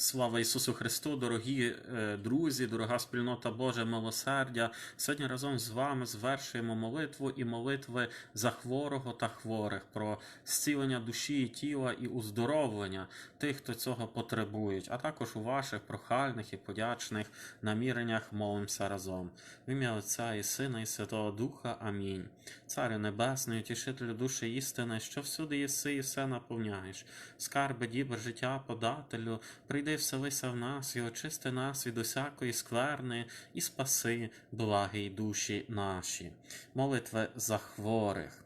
Слава Ісусу Христу, дорогі е, друзі, дорога спільнота Боже милосердя. Сьогодні разом з вами звершуємо молитву і молитви за хворого та хворих, про зцілення душі і тіла і уздоровлення тих, хто цього потребують, а також у ваших прохальних і подячних наміреннях молимося разом. В ім'я Отця і Сина, і Святого Духа. Амінь. Царю Небесний, утішителю душі істини, що всюди єси і все наповняєш. Скарби, дібр, життя, подателю, прийди вселися в нас і очисти нас від усякої скверни і спаси благі душі наші. Молитви за хворих.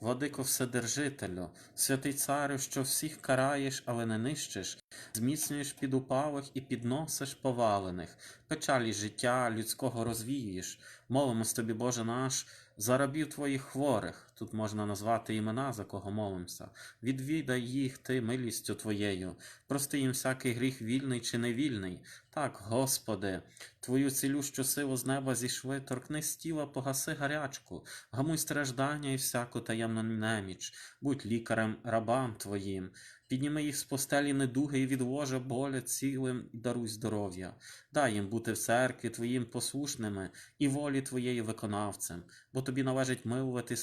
Владико Вседержителю, святий царю, що всіх караєш, але не нищиш, зміцнюєш підупалих і підносиш повалених, печалі життя людського розвіюєш. Молимось тобі, Боже наш, за рабів твоїх хворих. Тут можна назвати імена, за кого молимося. Відвідай їх ти милістю твоєю, прости їм всякий гріх вільний чи невільний. Так, Господи, Твою цілющу силу з неба зійшли, торкни з тіла, погаси гарячку, гамуй страждання і всяку таємну неміч, будь лікарем рабам Твоїм, підніми їх з постелі недуги і відложа боля цілим і даруй здоров'я. Дай їм бути в церкві Твоїм послушними і волі Твоєї виконавцем, бо Тобі належить милувати і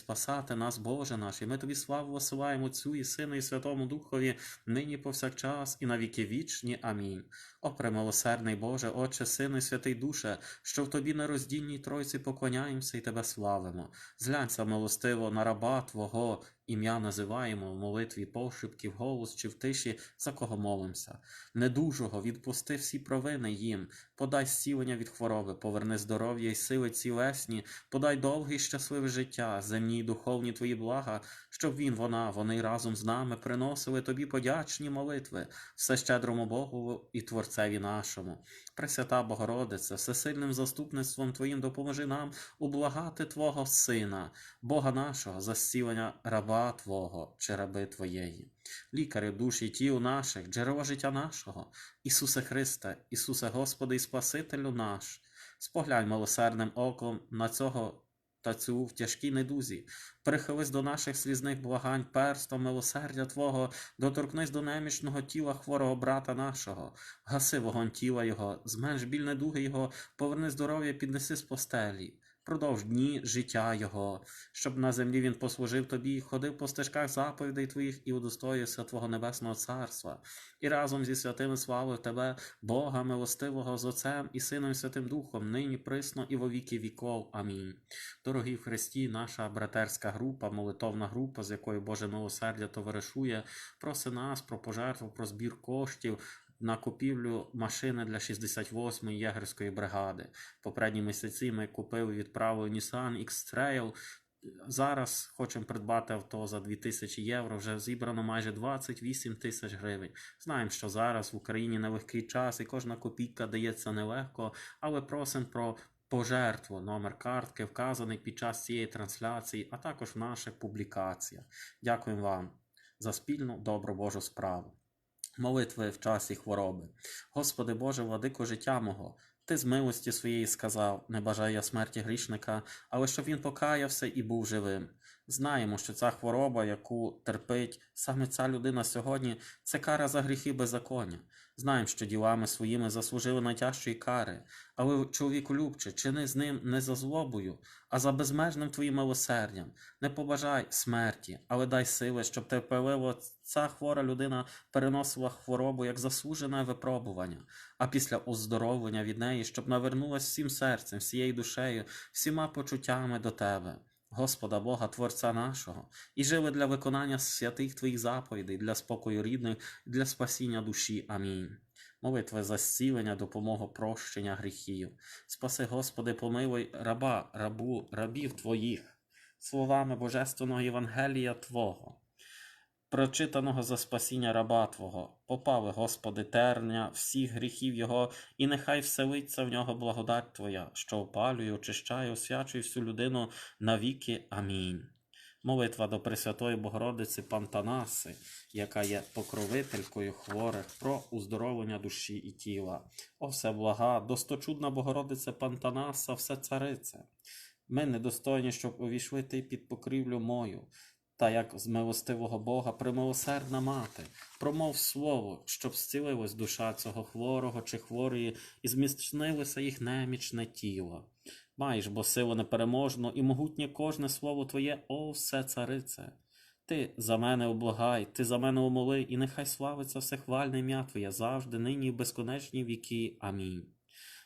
спасати нас, Боже наш, і ми Тобі славу висилаємо Отцю і Сину і Святому Духові, нині повсякчас і на віки вічні. Амінь. О, премилосердний Боже, Отче, Сину і Святий Душе, що в Тобі на роздільній Тройці поклоняємося і Тебе славимо. Зглянься милостиво на раба Твого, ім'я називаємо в молитві пошепки, в голос чи в тиші, за кого молимся. Недужого відпусти всі провини їм, подай зцілення від хвороби, поверни здоров'я й сили цілесні, подай довге й щасливе життя, земні й духовні Твої блага, щоб він, вона, вони разом з нами приносили Тобі подячні молитви, всещедрому Богу і Творцеві нашому. Пресвята Богородице, всесильним заступництвом Твоїм допоможи нам ублагати Твого Сина, Бога нашого, за зцілення раба Твого чи раби Твоєї. Лікарю душ і тіл наших, джерело життя нашого, Ісусе Христе, Ісусе Господи і Спасителю наш, споглянь милосердним оком на цього та цю в тяжкій недузі, прихились до наших слізних благань перстом милосердя Твого, доторкнись до немічного тіла хворого брата нашого, гаси вогонь тіла Його, зменш біль недуги Його, поверни здоров'я, піднеси з постелі. Продовж дні життя Його, щоб на землі він послужив тобі, ходив по стежках заповідей твоїх і удостоївся Твого Небесного Царства, і разом зі святими славою Тебе, Бога милостивого з Отцем і Сином Святим Духом, нині присно і во віки віков. Амінь. Дорогі в Христі, наша братерська група, молитовна група, з якою Боже милосердя товаришує, просить нас про пожертву, про збір коштів. На купівлю машини для 68-ї єгерської бригади. Попередні місяці ми купили відправили Nissan X-Trail. Зараз хочемо придбати авто за 2000 євро. Вже зібрано майже 28 тисяч гривень. Знаємо, що зараз в Україні нелегкий час і кожна копійка дається нелегко, але просимо про пожертву. Номер картки вказаний під час цієї трансляції, а також в наших публікаціях. Дякуємо вам за спільну добру Божу справу. Молитви в часі хвороби. Господи Боже, владико життя мого, Ти з милості своєї сказав, не бажаю я смерті грішника, але щоб він покаявся і був живим. Знаємо, що ця хвороба, яку терпить саме ця людина сьогодні, це кара за гріхи беззаконня. Знаємо, що ділами своїми заслужили найтяжчої кари, але чоловіку любче, чини з ним не за злобою, а за безмежним твоїм милосердям. Не побажай смерті, але дай сили, щоб терпеливо ця хвора людина переносила хворобу як заслужене випробування, а після оздоровлення від неї, щоб навернулась всім серцем, всією душею, всіма почуттями до тебе. Господа Бога, Творця нашого, і жили для виконання святих Твоїх заповідей, для спокою рідних, для спасіння душі. Амінь. Молитви за зцілення, допомогу прощення гріхів. Спаси, Господи, помилуй раба, рабу, рабів Твоїх, словами Божественного Євангелія Твого прочитаного за спасіння раба Твого. Попави, Господи, терня всіх гріхів Його, і нехай вселиться в нього благодать Твоя, що опалює, очищає, освячує всю людину навіки. Амінь. Молитва до Пресвятої Богородиці Пантанаси, яка є покровителькою хворих про уздоровлення душі і тіла. О, все блага, досточудна Богородице Пантанаса, все царице. Ми недостойні, щоб увійшли ти під покрівлю мою. Та як з милостивого Бога примилосердна мати, промов слово, щоб зцілилась душа цього хворого чи хворої, і зміцнилося їх немічне тіло. Маєш бо силу непереможну і могутнє кожне слово Твоє, о все царице. Ти за мене облагай, ти за мене умоли, і нехай славиться всехвальне ім'я Твоє завжди, нині і безконечні віки. Амінь.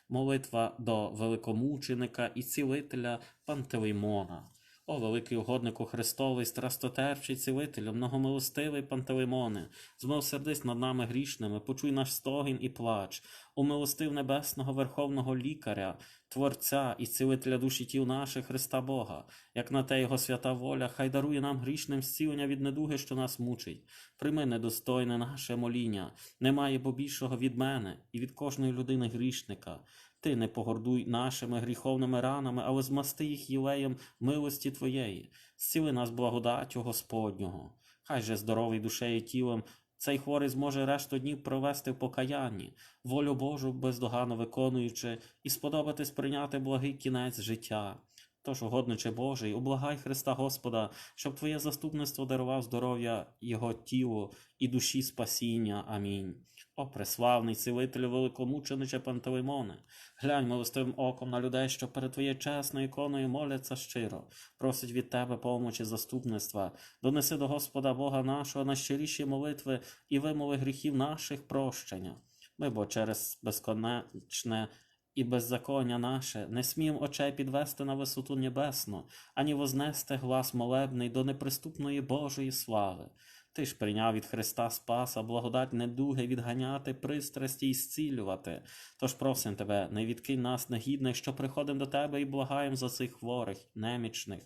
Молитва до великомученика і цілителя Пантелеймона. О, великий угоднику Христовий, страстотерпчий цілителю, многомилостивий Пантелеймоне, змилосердись над нами грішними, почуй наш стогін і плач, умилостив небесного Верховного Лікаря, Творця і цілителя душі тіл наших Христа Бога, як на те його свята воля, хай дарує нам грішним зцілення від недуги, що нас мучить. Прийми недостойне наше моління, немає бо більшого від мене і від кожної людини грішника. Ти не погордуй нашими гріховними ранами, але змасти їх єлеєм милості Твоєї, зціли нас благодаттю Господнього. Хай же здоровий душею тілом цей хворий зможе решту днів провести в покаянні, волю Божу бездоганно виконуючи, і сподобатись прийняти благий кінець життя. Тож, угодниче Божий, облагай Христа Господа, щоб Твоє заступництво дарував здоров'я Його тілу і душі спасіння. Амінь. О, преславний цілителю великомучениче Пантелеймоне, глянь милостивим оком на людей, що перед Твоєю чесною іконою моляться щиро, просить від Тебе помочі заступництва, донеси до Господа Бога нашого найщиріші молитви і вимови гріхів наших прощення. Ми бо через безконечне і беззаконня наше не сміємо очей підвести на висоту небесну, ані вознести глас молебний до неприступної Божої слави. Ти ж прийняв від Христа Спаса благодать недуги відганяти, пристрасті і зцілювати. Тож просим тебе, не відкинь нас негідних, що приходимо до тебе і благаємо за цих хворих, немічних.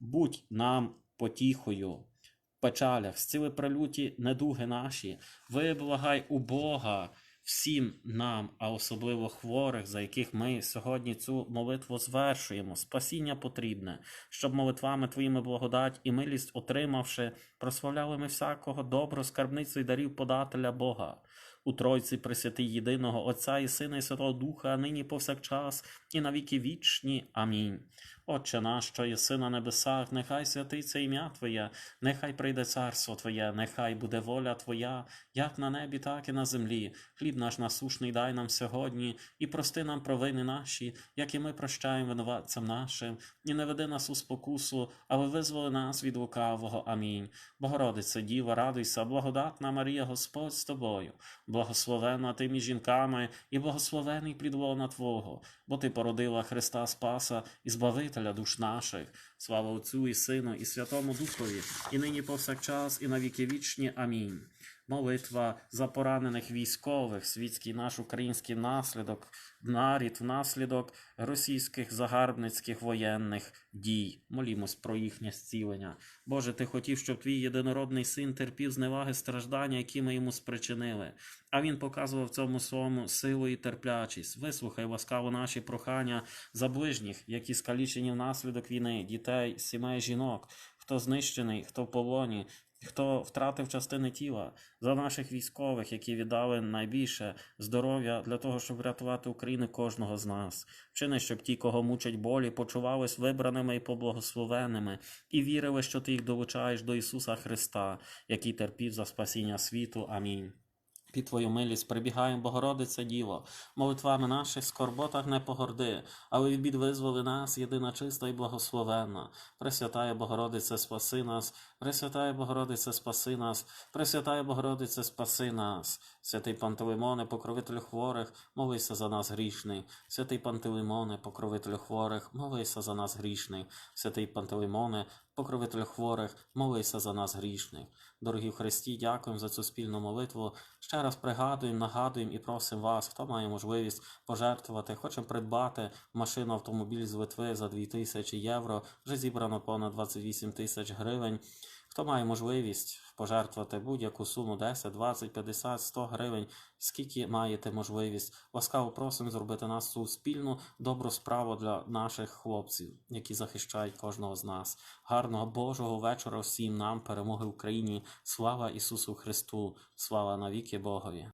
Будь нам потіхою, в печалях, зціли прилюті недуги наші, виблагай у Бога всім нам, а особливо хворих, за яких ми сьогодні цю молитву звершуємо. Спасіння потрібне, щоб молитвами Твоїми благодать і милість отримавши, прославляли ми всякого добру скарбницю і дарів подателя Бога. У Тройці Пресвятий єдиного Отця і Сина і Святого Духа, нині повсякчас, і на віки вічні. Амінь. Отче наш, що єси на небесах, нехай святиться ім'я Твоє, нехай прийде царство Твоє, нехай буде воля Твоя, як на небі, так і на землі. Хліб наш насушний дай нам сьогодні, і прости нам провини наші, як і ми прощаємо винуватцям нашим, і не веди нас у спокусу, але визволи нас від лукавого. Амінь. Богородице, Діва, радуйся, благодатна Марія, Господь з тобою, благословена ти між жінками, і благословений плід лона Твого, бо ти породила Христа Спаса і Збавителя душ наших. Слава Отцю і Сину, і Святому Духові, і нині повсякчас, і на віки вічні. Амінь. Молитва за поранених військових, світський наш український наслідок, нарід внаслідок російських загарбницьких воєнних дій. Молімось про їхнє зцілення. Боже, ти хотів, щоб твій єдинородний син терпів зневаги страждання, які ми йому спричинили. А він показував цьому своєму силу і терплячість. Вислухай ласкаво наші прохання за ближніх, які скалічені внаслідок війни, дітей, сімей, жінок, хто знищений, хто в полоні, хто втратив частини тіла, за наших військових, які віддали найбільше здоров'я для того, щоб врятувати Україну кожного з нас. Вчини, щоб ті, кого мучать болі, почувались вибраними і поблагословеними, і вірили, що ти їх долучаєш до Ісуса Христа, який терпів за спасіння світу. Амінь. Під Твою милість прибігаємо, Богородице Діво, молитвами наших скорботах не погорди, але від бід визволи нас, єдина чиста і благословенна. Пресвятая Богородице, спаси нас, Пресвятая Богородице, спаси нас, Пресвятая Богородице, спаси нас. Святий Пантелеймоне, покровителю хворих, молися за нас грішний. Святий Пантелеймоне, покровителю хворих, молися за нас грішний. Святий Пантелеймоне, покровителю хворих, молися за нас грішних. Дорогі в Христі, дякуємо за цю спільну молитву. Ще раз пригадуємо, нагадуємо і просимо вас, хто має можливість пожертвувати, хочемо придбати машину автомобіль з Литви за 2000 євро. Вже зібрано понад 28 тисяч гривень. Хто має можливість пожертвувати будь-яку суму 10, 20, 50, 100 гривень, скільки маєте можливість, ласкаво просимо зробити нас цю спільну добру справу для наших хлопців, які захищають кожного з нас. Гарного Божого вечора всім нам, перемоги Україні. Слава Ісусу Христу, слава навіки Богові.